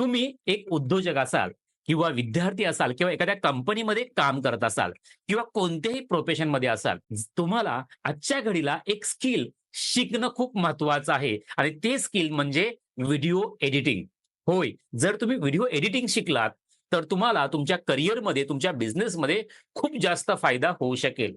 तुम्ही एक उद्योजक असाल किंवा विद्यार्थी असाल किंवा एखाद्या कंपनीमध्ये काम करत असाल किंवा कोणत्याही प्रोफेशनमध्ये असाल, तुम्हाला आजच्या घडीला एक स्किल शिकणं खूप महत्वाचं आहे आणि ते स्किल म्हणजे व्हिडिओ एडिटिंग. होय, जर तुम्ही व्हिडिओ एडिटिंग शिकलात, तर तुम्हाला तुमच्या करिअरमध्ये, तुमच्या बिझनेसमध्ये खूप जास्त फायदा होऊ शकेल.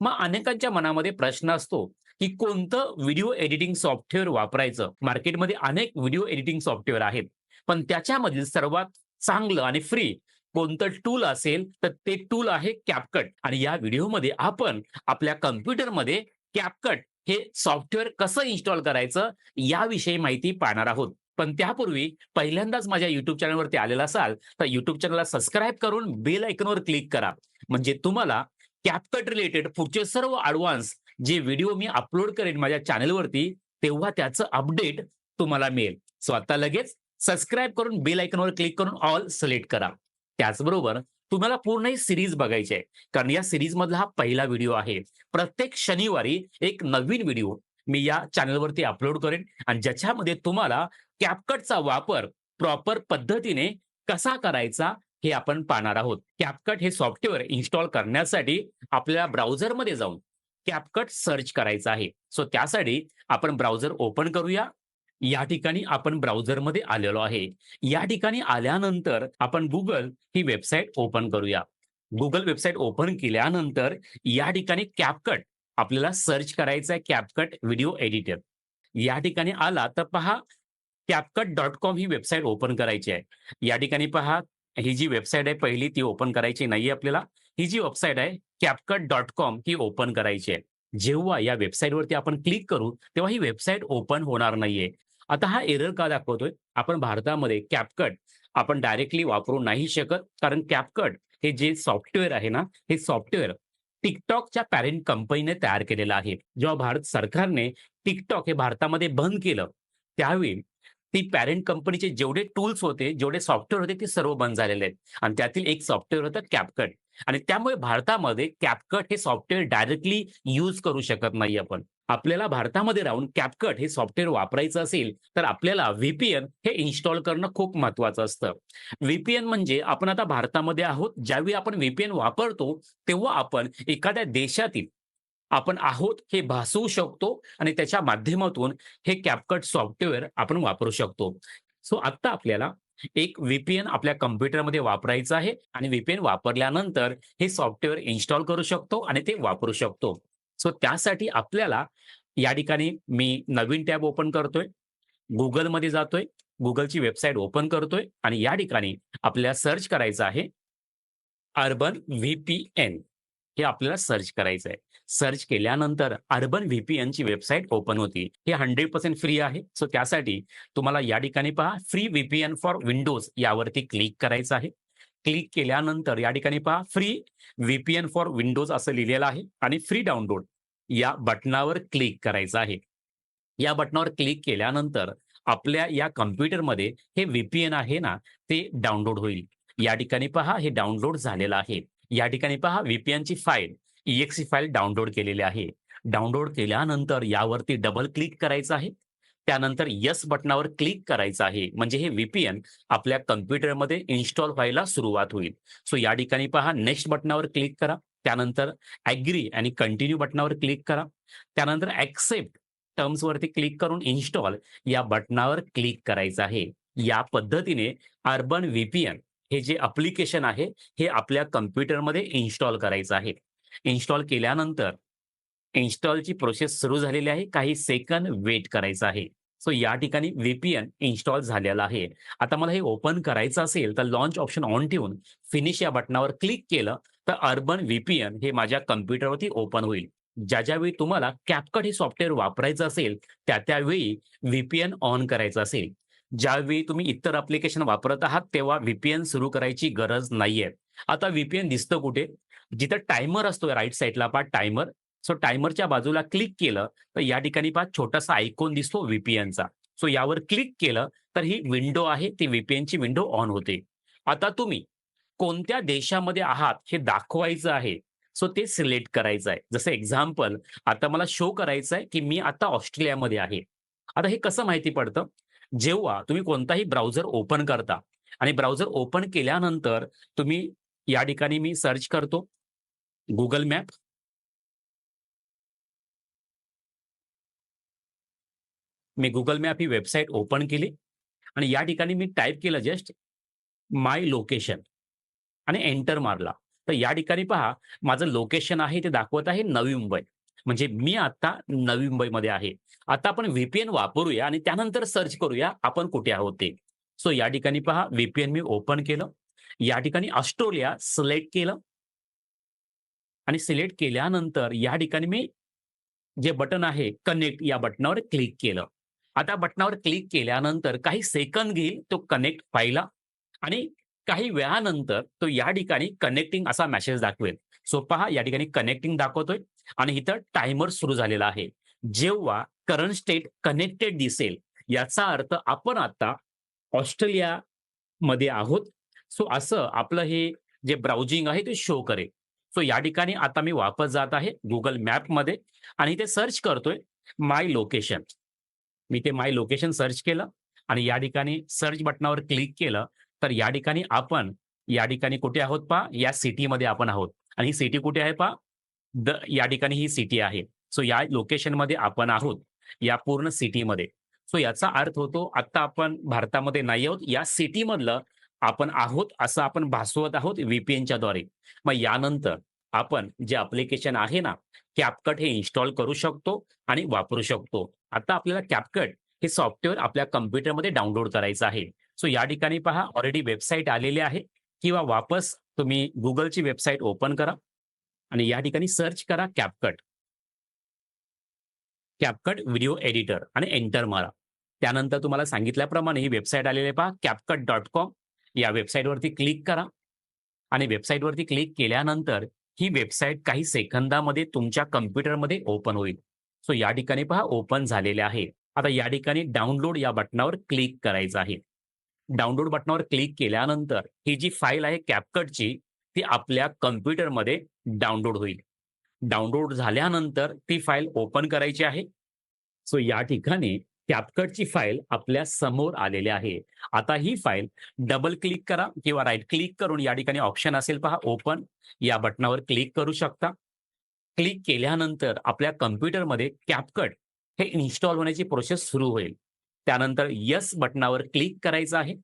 मग अनेकांच्या मनामध्ये प्रश्न असतो, की कोणतं व्हिडिओ एडिटिंग सॉफ्टवेअर वापरायचं? मार्केटमध्ये अनेक व्हिडिओ एडिटिंग सॉफ्टवेअर आहेत. पण त्याच्यामधील सर्वात चांगलं आणि फ्री कोणतं टूल असेल, तर ते टूल आहे कॅपकट आणि या व्हिडिओमध्ये आपण आपल्या कम्प्युटरमध्ये कॅपकट हे सॉफ्टवेअर कसं इन्स्टॉल करायचं, याविषयी माहिती पाहणार आहोत. पण त्यापूर्वी पहिल्यांदाच माझ्या युट्यूब चॅनलवरती आलेला असाल, तर युट्यूब चॅनलला सबस्क्राईब करून बेल आयकॉनवर क्लिक करा. म्हणजे तुम्हाला कॅपकट रिलेटेड पुढचे सर्व एडव्हान्स जे व्हिडिओ मी अपलोड करेन माझ्या चॅनलवरती, तेव्हा त्याचं अपडेट तुम्हाला मिळेल. सो आता लगेच सबस्क्राईब करून बेल आयकॉनवर क्लिक करून ऑल सिलेक्ट करा. त्याचबरोबर तुम्हाला पूर्ण ही सिरीज बघायची आहे. कारण या सिरीज मधला हा पहिला व्हिडिओ आहे. प्रत्येक शनिवारी एक नवीन व्हिडिओ मी या चॅनलवरती अपलोड करेन आणि ज्याच्यामध्ये तुम्हाला कॅपकटचा वापर प्रॉपर पद्धतीने कसा करायचा, हे आपण पाहणार आहोत. कॅपकट हे सॉफ्टवेअर इन्स्टॉल करण्यासाठी आपल्याला ब्राउझरमध्ये जाऊन कॅपकट सर्च करायचं आहे. सो त्यासाठी आपण ब्राउझर ओपन करूया. या ठिकाणी आपण ब्राउझरमध्ये आलेलो आहे. या ठिकाणी आल्यानंतर आपण गुगल ही वेबसाईट ओपन करूया. गुगल वेबसाईट ओपन केल्यानंतर या ठिकाणी कॅपकट आपल्याला सर्च करायचं आहे कॅपकट व्हिडिओ एडिटर. या ठिकाणी आला तर पहा कॅपकट डॉट कॉम ही वेबसाईट ओपन करायची आहे. या ठिकाणी पहा ही जी वेबसाईट आहे पहिली ती ओपन करायची नाहीये आपल्याला. ही जी वेबसाईट आहे कॅपकट डॉट कॉम ही ओपन करायची आहे. जेव्हा या वेबसाईटवरती आपण क्लिक करू, तेव्हा ही वेबसाईट ओपन होणार नाहीये. आता हा एरर का दाखवतोय? आपण भारतामध्ये कॅपकट आपण डायरेक्टली वापरू नाही शकत. कारण कॅपकट हे जे सॉफ्टवेअर आहे ना, हे सॉफ्टवेअर टिकटॉकच्या पॅरेंट कंपनीने तयार केलेलं आहे. जेव्हा भारत सरकारने टिकटॉक हे भारतामध्ये बंद केलं, त्यावेळी ती पॅरेंट कंपनीचे जेवढे टूल्स होते, जेवढे सॉफ्टवेअर होते, ते सर्व बंद झालेले आहेत. आणि त्यातील एक सॉफ्टवेअर होतं कॅपकट आणि त्यामुळे भारतामध्ये कॅपकट हे सॉफ्टवेअर डायरेक्टली यूज करू शकत नाही आपण. आपल्याला भारतामध्ये राहून कॅपकट हे सॉफ्टवेअर वापरायचं असेल, तर आपल्याला व्हीपीएन हे इन्स्टॉल करणं खूप महत्वाचं असतं. व्हीपीएन म्हणजे आपण आता भारतामध्ये आहोत. ज्यावेळी आपण व्हीपीएन वापरतो, तेव्हा आपण एखाद्या देशातील आपण आहोत हे भासवू शकतो आणि त्याच्या माध्यमातून हे कॅपकट सॉफ्टवेअर आपण वापरू शकतो. सो आता आपल्याला एक व्हीपीएन आपल्या कम्प्युटरमध्ये वापरायचं आहे आणि व्हीपीएन वापरल्यानंतर हे सॉफ्टवेअर इन्स्टॉल करू शकतो आणि ते वापरू शकतो. सो त्यासाठी आपल्याला या ठिकाणी मी नवीन टॅब ओपन करतोय. गुगलमध्ये जातोय. गुगलची वेबसाईट ओपन करतोय आणि या ठिकाणी आपल्याला सर्च करायचं आहे अर्बन व्हीपीएन हे आपल्याला सर्च करायचं आहे. सर्च केल्यानंतर अर्बन व्हीपीएनची वेबसाईट ओपन होती हे 100% फ्री आहे. सो त्यासाठी तुम्हाला या ठिकाणी पहा फ्री व्हीपीएन फॉर विंडोज यावरती क्लिक करायचं आहे. क्लिक केल्यानंतर या ठिकाणी पहा फ्री व्हीपीएन फॉर विंडोज असं लिहिलेलं आहे आणि फ्री डाउनलोड या बटनावर क्लिक करायचं आहे. या बटनावर क्लिक केल्यानंतर आपल्या या कॉम्प्युटरमध्ये हे व्हीपीएन आहे ना, ते डाउनलोड होईल. या ठिकाणी पहा हे डाउनलोड झालेलं आहे. या ठिकाणी पहा व्हीपीएनची file, exe file download केलेली आहे. डाउनलोड केल्यानंतर यावरती डबल क्लिक करायचं आहे. त्यानंतर यस बटनावर क्लिक करायचं आहे. म्हणजे हे व्हीपीएन आपल्या कम्प्युटरमध्ये इन्स्टॉल व्हायला सुरुवात होईल. सो या ठिकाणी पहा नेक्स्ट बटनावर क्लिक करा. त्यानंतर ॲग्री आणि कंटिन्यू बटनावर क्लिक करा. त्यानंतर ॲक्सेप्ट टर्म्सवरती क्लिक करून इन्स्टॉल या बटनावर क्लिक करायचं आहे. या पद्धतीने अर्बन व्हीपीएन हे जे अप्लिकेशन आहे, हे आपल्या कम्प्युटरमध्ये इन्स्टॉल करायचं आहे. इन्स्टॉल केल्यानंतर इन्स्टॉलची प्रोसेस सुरू झालेली आहे. काही सेकंद वेट करायचं आहे. सो या ठिकाणी व्हीपीएन इन्स्टॉल झालेलं आहे. आता मला हे ओपन करायचं असेल, तर लॉन्च ऑप्शन ऑन ठेवून फिनिश या बटनावर क्लिक केलं, तर अर्बन व्हीपीएन हे माझ्या कम्प्युटरवरती ओपन होईल. ज्या-ज्यावेळी तुम्हाला कॅपकट हे सॉफ्टवेअर वापरायचं असेल, त्या-त्यावेळी व्हीपीएन ऑन करायचं असेल. ज्यावेळी तुम्ही इतर अप्लिकेशन वापरत आहात, तेव्हा व्हीपीएन सुरू करायची गरज नाहीये. आता व्हीपीएन दिसतं कुठे? जिथं टायमर असतो राईट साईडला पहा टायमर. सो टायमरच्या बाजूला क्लिक केलं, तर या ठिकाणी पहा छोटासा आयकॉन दिसतो व्हीपीएनचा सो यावर क्लिक केलं, तर ही विंडो आहे, ती व्हीपीएनची विंडो ऑन होते. आता तुम्ही कोणत्या देशामध्ये आहात हे दाखवायचं आहे. सो ते सिलेक्ट करायचं आहे. जसं एक्झाम्पल आता मला शो करायचं आहे, की मी आता ऑस्ट्रेलियामध्ये आहे. आता हे कसं माहिती पडतं? जेव्हा तुम्ही कोणताही ब्राउझर ओपन करता आणि ब्राउझर ओपन केल्यानंतर तुम्ही या ठिकाणी मी सर्च करतो गुगल मॅप मी गुगल मॅप ही वेबसाईट ओपन केली आणि या ठिकाणी मी टाईप केलं जस्ट माय लोकेशन आणि एंटर मारला. तर या ठिकाणी पहा माझं लोकेशन आहे ते दाखवत आहे नवी मुंबई. म्हणजे मी आता नवी मुंबईमध्ये आहे. आता आपण व्हीपीएन वापरूया आणि त्यानंतर सर्च करूया आपण कुठे आहोत ते. सो या ठिकाणी पहा व्हीपीएन मी ओपन केलं. या ठिकाणी ऑस्ट्रेलिया सिलेक्ट केलं. आणि सिलेक्ट केल्यानंतर या ठिकाणी मी जे बटन आहे कनेक्ट या बटनावर क्लिक केलं. आता बटनावर क्लिक केल्यानंतर काही सेकंद घेईल तो कनेक्ट व्हायला आणि काही वेळानंतर तो या ठिकाणी कनेक्टिंग असा मेसेज दाखवेल. सो पहा या ठिकाणी कनेक्टिंग दाखवतोय. आणि इथं टायमर सुरू झालेला आहे. जेव्हा करंट स्टेट कनेक्टेड दिसेल याचा अर्थ आपण आता ऑस्ट्रेलिया मध्ये आहोत. सो असं आपलं हे जे ब्राउजिंग आहे ते शो करेल. सो या ठिकाणी आता मी वापस जात आहे गुगल मॅपमध्ये आणि ते सर्च करतोय माय लोकेशन मी ते माय लोकेशन सर्च केलं आणि या ठिकाणी सर्च बटनावर क्लिक केलं तर या ठिकाणी आपण या ठिकाणी कुठे आहोत पा या सिटीमध्ये आपण आहोत. आणि ही सिटी कुठे आहे पा द या ठिकाणी ही सिटी आहे. सो या लोकेशनमध्ये आपण आहोत या पूर्ण सिटीमध्ये सो याचा अर्थ होतो आता आपण भारतामध्ये नाही आहोत या सिटीमधलं आपण आहोत असं आपण भासवत आहोत व्हीपीएनच्या द्वारे. मग यानंतर आपण जे अप्लिकेशन आहे ना कॅपकट हे इन्स्टॉल करू शकतो आणि वापरू शकतो. आता आपल्याला कॅपकट हे सॉफ्टवेअर आपल्या कम्प्युटरमध्ये डाउनलोड करायचं आहे. सो या ठिकाणी पहा ऑलरेडी वेबसाईट आलेली आहे. किंवा वापस तुम्ही गुगलची वेबसाईट ओपन करा. आणि या ठिकाणी सर्च करा कॅपकट कॅपकट व्हिडिओ एडिटर आणि एंटर मारा. त्यानंतर तुम्हाला सांगितल्याप्रमाणे ही वेबसाईट आलेली पहा कॅपकट डॉट कॉम या वेबसाईटवरती क्लिक करा. आणि वेबसाईटवरती क्लिक केल्यानंतर ही वेबसाईट काही सेकंदामध्ये तुमच्या कम्प्युटरमध्ये ओपन होईल. सो या ठिकाणी पहा ओपन झालेले आहे. आता या ठिकाणी डाउनलोड या बटनावर क्लिक करायचं आहे. डाउनलोड बटनावर क्लिक केल्यानंतर ही जी फाईल आहे कॅपकटची ती आपल्या कम्प्युटरमध्ये डाउनलोड होईल. डाउनलोड झाल्यानंतर ती फाईल ओपन करायची आहे. सो या ठिकाणी कॅपकटची फाईल आपल्यासमोर आलेली आहे. आता ही फाईल डबल क्लिक करा किंवा राईट क्लिक करून या ठिकाणी ऑप्शन असेल पहा ओपन. या बटनावर क्लिक करू शकता. क्लिक केल्यानंतर आपल्या कम्प्युटरमध्ये कॅपकट हे इन्स्टॉल होण्याची प्रोसेस सुरू होईल. त्यानंतर यस बटनावर क्लिक करायचं आहे.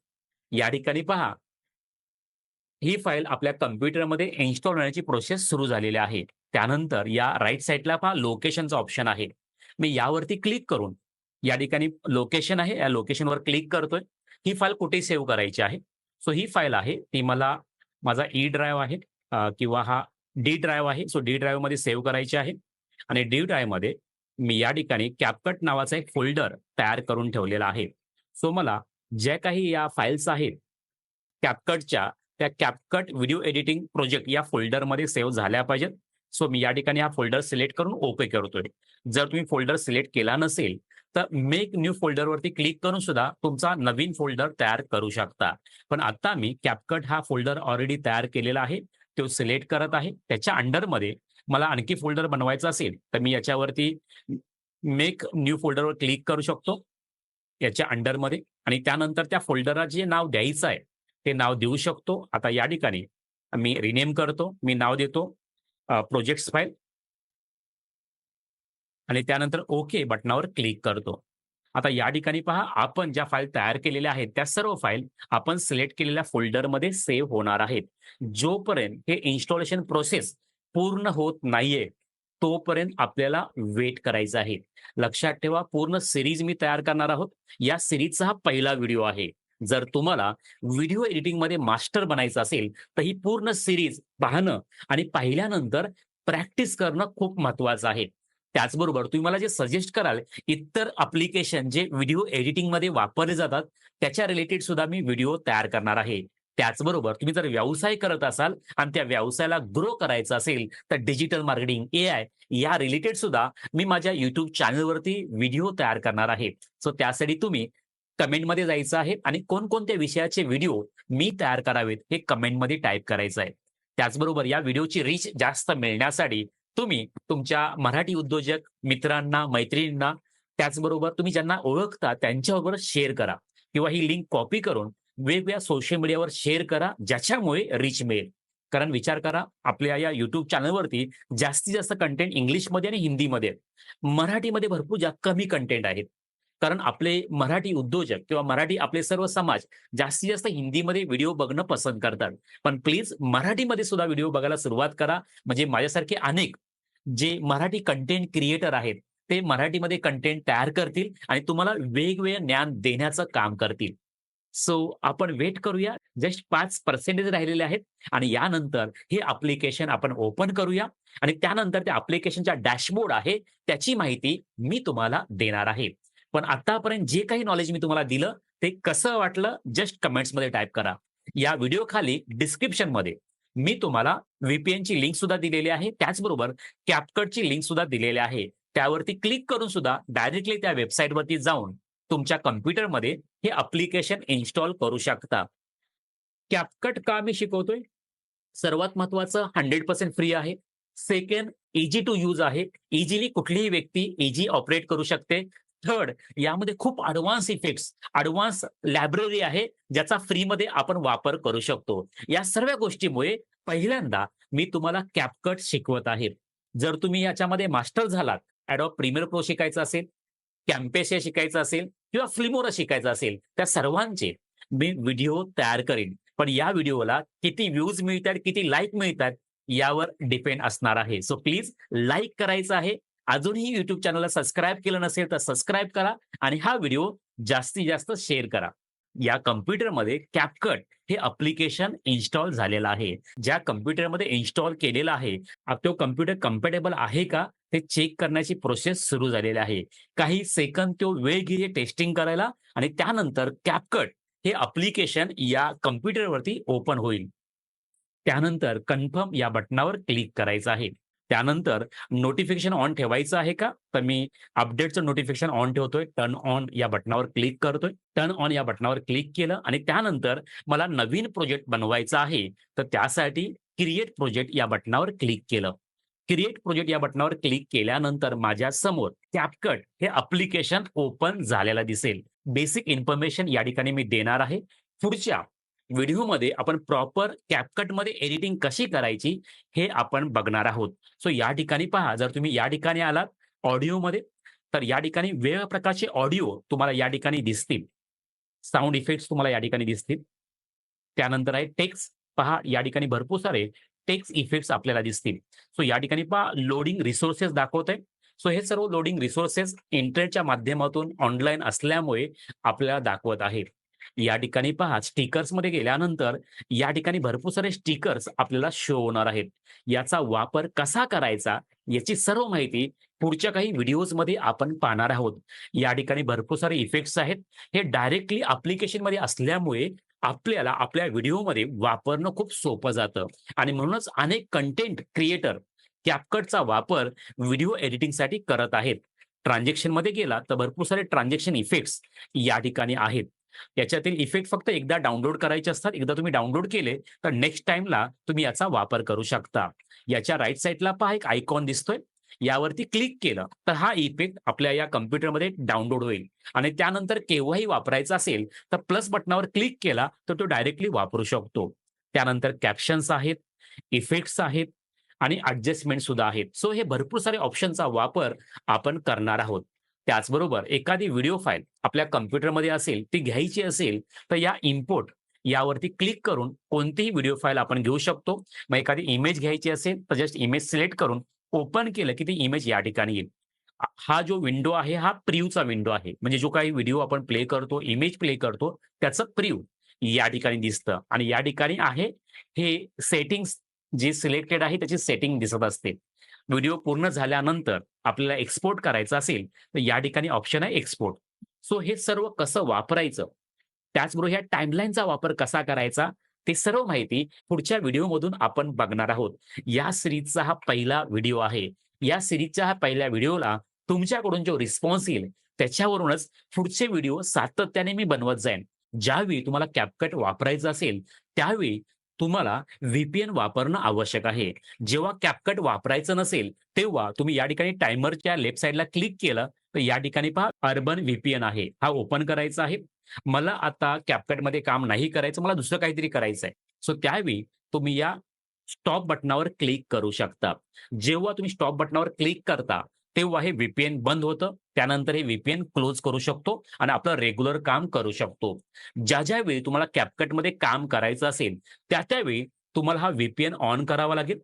या ठिकाणी पहा ही फाईल आपल्या कम्प्युटरमध्ये इन्स्टॉल होण्याची प्रोसेस सुरू झालेली आहे. त्यानंतर या राईट साईडला पहा लोकेशनचा ऑप्शन आहे. मी यावरती क्लिक करून या ठिकाणी लोकेशन आहे या लोकेशनवर क्लिक करतोय. ही फाईल कुठे सेव्ह करायची आहे. सो ही फाईल आहे ती मला माझा ई ड्राईव्ह आहे किंवा हा डी ड्राईव्ह आहे. सो डी ड्राईव्हमध्ये सेव्ह करायची आहे. आणि डी ड्राईव्हमध्ये मी या ठिकाणी कॅपकट नावाचा एक फोल्डर तयार करून ठेवलेला आहे. सो मला ज्या काही या फाईल्स आहेत कॅपकटच्या त्या कॅपकट व्हिडिओ एडिटिंग प्रोजेक्ट या फोल्डरमध्ये सेव्ह झाल्या पाहिजेत. सो मी या ठिकाणी हा फोल्डर सिलेक्ट करून ओके करतोय. जर तुम्ही फोल्डर सिलेक्ट केला नसेल तर मेक न्यू फोल्डरवरती क्लिक करून सुद्धा तुमचा नवीन फोल्डर तयार करू शकता. पण आता मी कॅपकट हा फोल्डर ऑलरेडी तयार केलेला आहे. तो सिलेक्ट करत आहे. त्याच्या अंडरमध्ये मला आणखी फोल्डर बनवायचा असेल तर मी याच्यावरती मेक न्यू फोल्डरवर क्लिक करू शकतो. याच्या अंडरमध्ये आणि त्यानंतर त्या फोल्डरला जे नाव द्यायचं आहे ते नाव देऊ शकतो. आता या ठिकाणी मी रिनेम करतो. मी नाव देतो प्रोजेक्ट फाईल आणि त्यानंतर ओके बटनावर क्लिक करतो. आता या ठिकाणी पहा आपण ज्या फाईल तयार केलेल्या आहेत त्या सर्व फाईल आपण सिलेक्ट केलेल्या फोल्डरमध्ये सेव्ह होणार आहेत. जोपर्यंत हे इन्स्टॉलेशन प्रोसेस पूर्ण होत नाहीये तोपर्यंत आपल्याला वेट करायचं आहे. लक्षात ठेवा पूर्ण सिरीज मी तयार करणार आहोत. या सिरीजचा हा पहिला व्हिडिओ आहे. जर तुम्हाला व्हिडिओ एडिटिंगमध्ये मास्टर बनायचं असेल तर ही पूर्ण सिरीज पाहणं आणि पाहिल्यानंतर प्रॅक्टिस करणं खूप महत्वाचं आहे. त्याचबरोबर तुम्ही मला जे सजेस्ट कराल इतर अप्लिकेशन जे व्हिडिओ एडिटिंगमध्ये वापरले जातात त्याच्या रिलेटेड सुद्धा मी व्हिडिओ तयार करणार आहे. त्याचबरोबर तुम्ही जर व्यवसाय करत असाल आणि त्या व्यवसायाला ग्रो करायचं असेल तर डिजिटल मार्केटिंग ए आय या रिलेटेड सुद्धा मी माझ्या युट्यूब चॅनलवरती व्हिडिओ तयार करणार आहे. सो त्यासाठी तुम्ही कमेंटमध्ये जायचं आहे आणि कोणकोणत्या विषयाचे व्हिडिओ मी तयार करावेत हे कमेंटमध्ये टाईप करायचं आहे. त्याचबरोबर या व्हिडिओची रीच जास्त मिळण्यासाठी तुम्ही तुमच्या मराठी उद्योजक मित्रांना मैत्रिणींना त्याचबरोबर तुम्ही ज्यांना ओळखता त्यांच्याबरोबर शेअर करा किंवा ही लिंक कॉपी करून वेगवेगळ्या सोशल मीडियावर शेअर करा ज्याच्यामुळे रीच मिळेल. कारण विचार करा आपल्या या युट्यूब चॅनलवरती जास्तीत जास्त कंटेंट इंग्लिशमध्ये आणि हिंदीमध्ये मराठीमध्ये भरपूर जा कमी कंटेंट आहेत कारण आपले मराठी उद्योजक किंवा मराठी आपले सर्व समाज जास्तीत जास्त हिंदीमध्ये व्हिडिओ बघणं पसंत करतात. पण प्लीज मराठीमध्ये सुद्धा व्हिडिओ बघायला सुरुवात करा. म्हणजे माझ्यासारखे अनेक जे मराठी कंटेंट क्रिएटर आहेत ते मराठीमध्ये कंटेंट तयार करतील आणि तुम्हाला वेगवेगळं ज्ञान देण्याचं काम करतील. सो आपण वेट करूया. जस्ट पाच पर्सेंटेज राहिलेले आहेत आणि यानंतर हे अप्लिकेशन आपण ओपन करूया आणि त्यानंतर त्या अप्लिकेशनचा डॅशबोर्ड आहे त्याची माहिती मी तुम्हाला देणार आहे. पण आतापर्यंत जे काही नॉलेज मी तुम्हाला दिलं ते कसं वाटलं जस्ट कमेंट्समध्ये टाईप करा. या व्हिडिओ खाली डिस्क्रिप्शनमध्ये मी तुम्हाला व्हीपीएन ची लिंक सुद्धा दिलेली आहे. त्याचबरोबर कॅपकटची लिंक सुद्धा दिलेली आहे. त्यावरती क्लिक करून सुद्धा डायरेक्टली त्या वेबसाईटवरती जाऊन तुमच्या कम्प्युटरमध्ये हे अप्लिकेशन इन्स्टॉल करू शकता. कॅपकट का मी शिकवतोय? सर्वात महत्वाचं हंड्रेड पर्सेंट फ्री आहे. सेकंड इजी टू यूज आहे. इझिली कुठलीही व्यक्ती इजी ऑपरेट करू शकते. थर्ड यामध्ये खूप अडव्हान्स इफेक्ट्स अडव्हान्स लायब्ररी आहे ज्याचा फ्रीमध्ये आपण वापर करू शकतो. या सर्व गोष्टीमुळे पहिल्यांदा मी तुम्हाला कॅपकट शिकवत आहे. जर तुम्ही याच्यामध्ये मास्टर झालात ऍडॉप प्रीमियर प्रो शिकायचं असेल कॅम्पेशिया शिकायचं असेल किंवा फ्लिमोरा शिकायचं असेल त्या सर्वांचे मी व्हिडिओ तयार करेन. पण या व्हिडिओला किती व्ह्यूज मिळतात किती लाईक मिळतात यावर डिपेंड असणार आहे. सो प्लीज लाईक करायचं आहे अजूनही युट्यूब चॅनलला सबस्क्राईब केलं नसेल तर सबस्क्राईब करा आणि हा व्हिडिओ जास्तीत जास्त शेअर करा. या कम्प्युटरमध्ये कॅपकट हे अप्लिकेशन इन्स्टॉल झालेलं आहे. ज्या कम्प्युटरमध्ये इन्स्टॉल केलेलं आहे तो कम्प्युटर कम्फर्टेबल आहे का ते चेक करण्याची प्रोसेस सुरू झालेली आहे. काही सेकंद तो वेळ घेईल टेस्टिंग करायला आणि त्यानंतर कॅपकट हे अप्लिकेशन या कम्प्युटरवरती ओपन होईल. त्यानंतर कन्फर्म या बटनावर क्लिक करायचं आहे. त्यानंतर नोटिफिकेशन ऑन ठेवायचं आहे का? तर मी अपडेटचं नोटिफिकेशन ऑन ठेवतोय. टर्न ऑन या बटनावर क्लिक करतोय. टर्न ऑन या बटनावर क्लिक केलं आणि त्यानंतर मला नवीन प्रोजेक्ट बनवायचा आहे. तर त्यासाठी क्रिएट प्रोजेक्ट या बटनावर क्लिक केलं. क्रिएट प्रोजेक्ट या बटनावर क्लिक केल्यानंतर माझ्यासमोर कॅपकट हे अप्लिकेशन ओपन झालेलं दिसेल. बेसिक इन्फॉर्मेशन या ठिकाणी मी देणार आहे. पुढच्या व्हिडिओमध्ये आपण प्रॉपर कॅपकटमध्ये एडिटिंग कशी करायची हे आपण बघणार आहोत. सो या ठिकाणी पहा जर तुम्ही या ठिकाणी आलात ऑडिओमध्ये तर या ठिकाणी वेगवेगळ्या प्रकारचे ऑडिओ तुम्हाला या ठिकाणी दिसतील. साऊंड इफेक्ट्स तुम्हाला या ठिकाणी दिसतील. त्यानंतर आहे टेक्स्ट पहा या ठिकाणी भरपूर सारे टेक्स्ट इफेक्ट्स आपल्याला दिसतील. सो या ठिकाणी पहा लोडिंग रिसोर्सेस दाखवत आहे सो हे सर्व लोडिंग रिसोर्सेस इंटरनेटच्या माध्यमातून ऑनलाईन असल्यामुळे आपल्याला दाखवत आहे या ठिकाणी पहा स्टिकर्समध्ये गेल्यानंतर या ठिकाणी भरपूर सारे स्टिकर्स आपल्याला शो होणार आहेत. याचा वापर कसा करायचा याची सर्व माहिती पुढच्या काही व्हिडिओजमध्ये आपण पाहणार आहोत. या ठिकाणी भरपूर सारे इफेक्ट्स आहेत. हे डायरेक्टली अप्लिकेशनमध्ये असल्यामुळे आपल्याला आपल्या व्हिडिओमध्ये वापरणं खूप सोपं जातं. आणि म्हणूनच अनेक कंटेंट क्रिएटर कॅपकटचा वापर व्हिडिओ एडिटिंगसाठी करत आहेत. ट्रान्झॅक्शनमध्ये गेला तर भरपूर सारे ट्रान्झॅक्शन इफेक्ट्स या ठिकाणी आहेत. याच्यातील इफेक्ट फक्त एकदा डाउनलोड करायचे असतात एकदा तुम्ही डाउनलोड केले तर नेक्स्ट टाइमला तुम्ही याचा वापर करू शकता. याच्या राईट साईडला पहा एक आयकॉन दिसतोय. यावरती क्लिक केलं तर हा इफेक्ट आपल्या या कम्प्युटरमध्ये डाउनलोड होईल. आणि त्यानंतर केव्हाही वापरायचा असेल तर प्लस बटनावर क्लिक केला तर तो डायरेक्टली वापरू शकतो. त्यानंतर कॅप्शन्स आहेत इफेक्ट्स आहेत आणि ऍडजस्टमेंट सुद्धा आहेत. सो हे भरपूर सारे ऑप्शनचा वापर आपण करणार आहोत. त्याचबरोबर एखादी व्हिडिओ फाईल आपल्या कम्प्युटरमध्ये असेल ती घ्यायची असेल तर या इम्पोर्ट यावरती क्लिक करून कोणतीही व्हिडिओ फाईल आपण घेऊ शकतो. मग एखादी इमेज घ्यायची असेल तर जस्ट इमेज सिलेक्ट करून ओपन केलं की ती इमेज या ठिकाणी येईल. हा जो विंडो आहे हा प्रिव्हचा विंडो आहे. म्हणजे जो काही व्हिडिओ आपण प्ले करतो इमेज प्ले करतो त्याचं प्रिव्ह या ठिकाणी दिसतं. आणि या ठिकाणी आहे हे सेटिंग्स जे सिलेक्टेड आहे त्याची सेटिंग दिसत असते. व्हिडिओ पूर्ण झाल्यानंतर आपल्याला एक्सपोर्ट करायचं असेल तर या ठिकाणी ऑप्शन आहे एक्सपोर्ट सो हे सर्व कसं वापरायचं? त्याचबरोबर ह्या टाइमलाईनचा वापर कसा करायचा? ते सर्व माहिती पुढच्या व्हिडिओमधून आपण बघणार आहोत. या सिरीजचा हा पहिला व्हिडिओ आहे. या सिरीजच्या हा पहिल्या व्हिडिओला तुमच्याकडून जो रिस्पॉन्स येईल त्याच्यावरूनच पुढचे व्हिडिओ सातत्याने मी बनवत जाईन. ज्यावेळी तुम्हाला कॅपकट वापरायचं असेल त्यावेळी तुम्हाला व्हीपीएन वापरणं आवश्यक आहे जेव्हा कॅपकट वापरायचं नसेल तेव्हा तुम्ही या ठिकाणी टायमरच्या लेफ्ट साईडला क्लिक केलं तर या ठिकाणी पहा अर्बन व्हीपीएन आहे. हा ओपन करायचा आहे. मला आता कॅपकटमध्ये काम नाही करायचं, मला दुसरं काहीतरी करायचं आहे. सो त्यावेळी तुम्ही या स्टॉप बटनावर क्लिक करू शकता. जेव्हा तुम्ही स्टॉप बटनावर क्लिक करता, तेव्हा हे व्हीपीएन बंद होतं. त्यानंतर हे व्हीपीएन क्लोज करू शकतो आणि आपलं रेग्युलर काम करू शकतो. ज्या-ज्या वेळी तुम्हाला कॅपकटमध्ये काम करायचं असेल, त्या त्यावेळी तुम्हाला हा व्हीपीएन ऑन करावा लागेल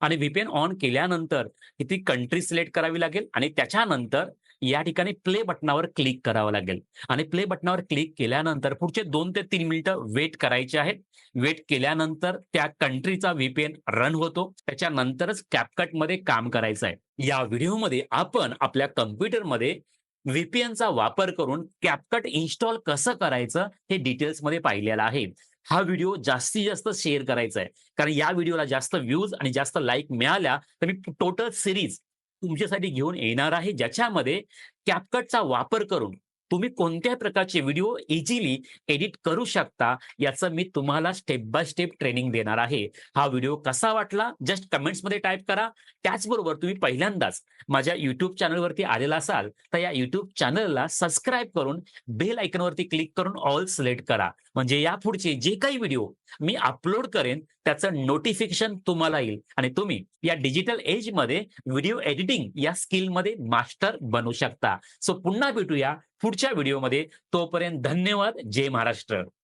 आणि व्हीपीएन ऑन केल्यानंतर ती कंट्री सिलेक्ट करावी लागेल आणि त्याच्यानंतर या ठिकाणी प्ले बटनावर क्लिक करावं लागेल आणि प्ले बटनावर क्लिक केल्यानंतर पुढचे दोन ते तीन मिनिटं वेट करायचे आहेत. वेट केल्यानंतर त्या कंट्रीचा व्हीपीएन रन होतो. त्याच्यानंतरच CapCutमध्ये काम करायचं आहे. या व्हिडिओमध्ये आपण आपल्या कम्प्युटरमध्ये व्हीपीएनचा वापर करून कॅपकट इन्स्टॉल कसं करायचं हे डिटेल्समध्ये पाहिलेलं आहे. हा व्हिडिओ जास्तीत जास्त शेअर करायचा आहे. कारण या व्हिडिओला जास्त व्ह्यूज आणि जास्त लाईक मिळाल्या, तर मी टोटल सिरीज तुमच्यासाठी घेऊन येणार आहे, ज्याच्यामध्ये कॅपकटचा वापर करून तुम्ही कोणत्याही प्रकारचे व्हिडिओ इझिली एडिट करू शकता, याचं मी तुम्हाला स्टेप बाय स्टेप ट्रेनिंग देणार आहे. हा व्हिडिओ कसा वाटला जस्ट कमेंट्समध्ये टाइप करा. त्याचबरोबर तुम्ही पहिल्यांदाच माझ्या युट्यूब चॅनलवरती आलेला असाल, तर या युट्यूब चॅनलला सबस्क्राईब करून बेल आयकॉनवरती क्लिक करून ऑल सिलेक्ट करा. म्हणजे यापुढचे जे काही व्हिडिओ मी अपलोड करेन, त्याचं नोटिफिकेशन तुम्हाला येईल आणि तुम्ही या डिजिटल एजमध्ये व्हिडिओ एडिटिंग या स्किलमध्ये मास्टर बनू शकता. सो पुन्हा भेटूया पुढच्या व्हिडिओमध्ये. तोपर्यंत धन्यवाद. जय महाराष्ट्र.